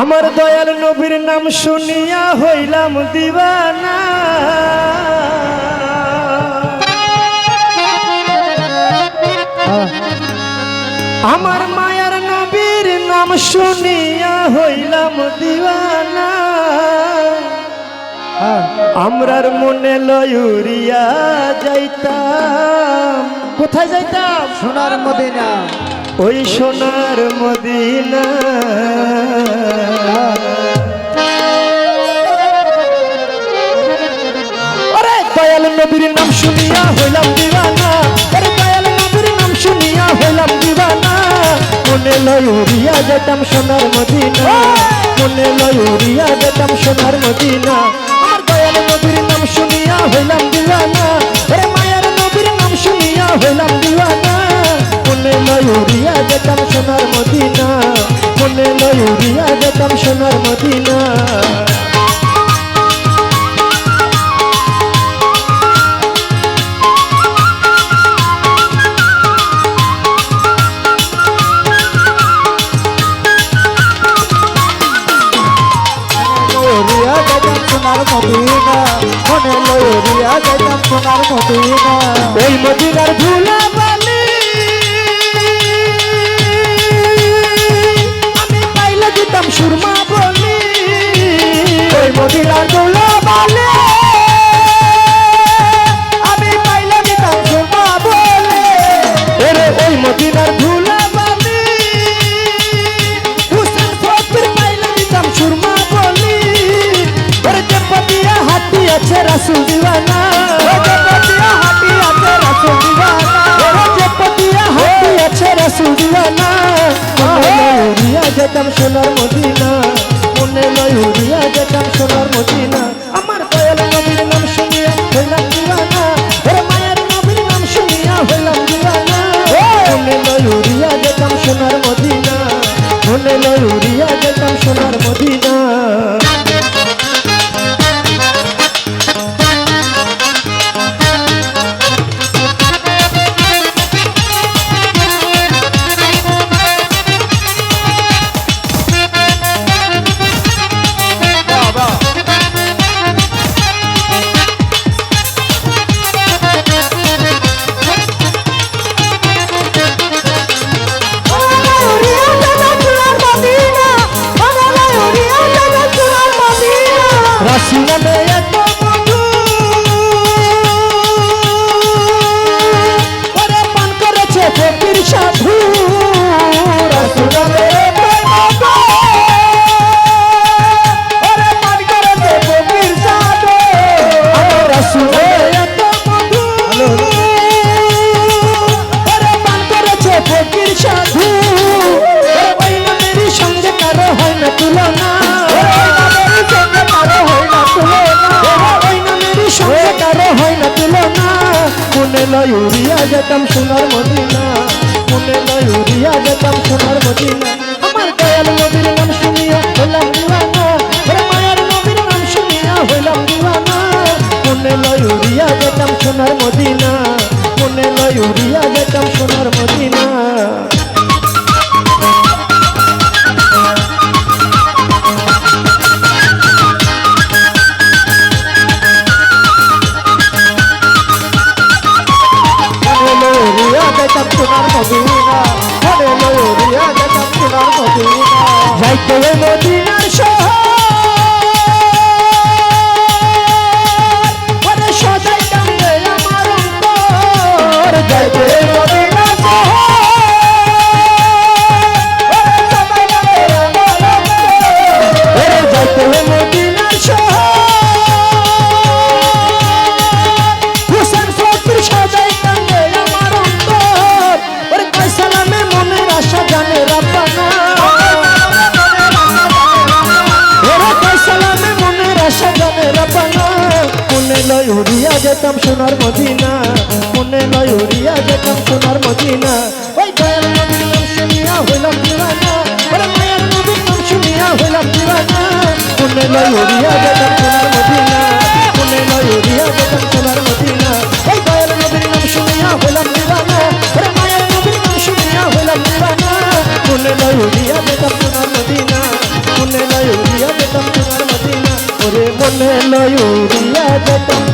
আমার দয়াল নবীর নাম শুনিয়া হইলাম দিবানা। আমার মায়ার নবীর নাম শুনিয়া হইলাম দিবানা। আমরার মনে লয়ুরিয়া যাইতাম। কোথায় যাইতাম? সোনার মদিনা। ওই সোনার মদিনা। শুনিয়া হইলাম দিবানা। আরে দয়াল নবীর নাম শুনিয়া হইলাম দিবানা। মনে লয়ুরিয়া যেতাম সোনার মদিনা। মনে লয়ুরিয়া যেতাম সোনার মদিনা। আমার দয়াল নবীর নাম শুনিয়া হইলাম দিবানা। আরে মায়ের নবীর নাম শুনিয়া হইলাম দিবানা। মনে লয়ুরিয়া যেতাম সোনার মদিনা। মনে লয়ুরিয়া যেতাম সোনার মদিনা। সোনার মদিনা মনে লরিয়া যাইতাম সোনার মদিনা ওই মদিনার ধুলা বালি আমি পাইলে দিতাম সুরমা বলি। ওই মদিনার ধুলা বালি আমি পাইলে দিতাম সুরমা বলি। ওই মদিনার ধুলা যেতাম সোনার মদিনা। মনে লয়ুরিয়া যেতাম সোনার মদিনা। আমার দয়াল নবীর নাম শুনিয়া হইলাম দিওয়ানা। ওরে মায়ের নবীর নাম শুনিয়া হইলাম দিওয়ানা। মনে লয়ুরিয়া যেতাম সোনার মদিনা। মনে লয়ুরিয়া যেতাম সোনার মদিনা। রাসুলানে মনে লয়ুরিয়া যেতাম সোনার মদিনা। মনে লয়ুরিয়া যেতাম সোনার মদিনা। আমার দয়াল নবীর নাম শুনিয়া হইলাম দিওয়ানা। ওরে মায়ের নবীর নাম শুনিয়া হইলাম দিওয়ানা। মনে লয়ুরিয়া যেতাম সোনার মদিনা। মনে যেতাম যাইতে ওই যেতাম সোনার মদিনা, মনে লয় উড়িয়া যেতাম সোনার মদিনা। ওই দয়াল নবীর নাম শুনিয়া হইলাম দিওয়ানা, ওরে মায়ের নবীর নাম শুনিয়া হইলাম দিওয়ানা। মনে লয় উড়িয়া যেতাম সোনার মদিনা, মনে লয় উড়িয়া যেতাম সোনার মদিনা। ওই দয়াল নবীর নাম শুনিয়া হইলাম দিওয়ানা, ওরে মায়ের নবীর নাম শুনিয়া হইলাম দিওয়ানা। মনে লয় উড়িয়া যেতাম সোনার মদিনা, মনে লয় মনে লয় উড়িয়া যেতাম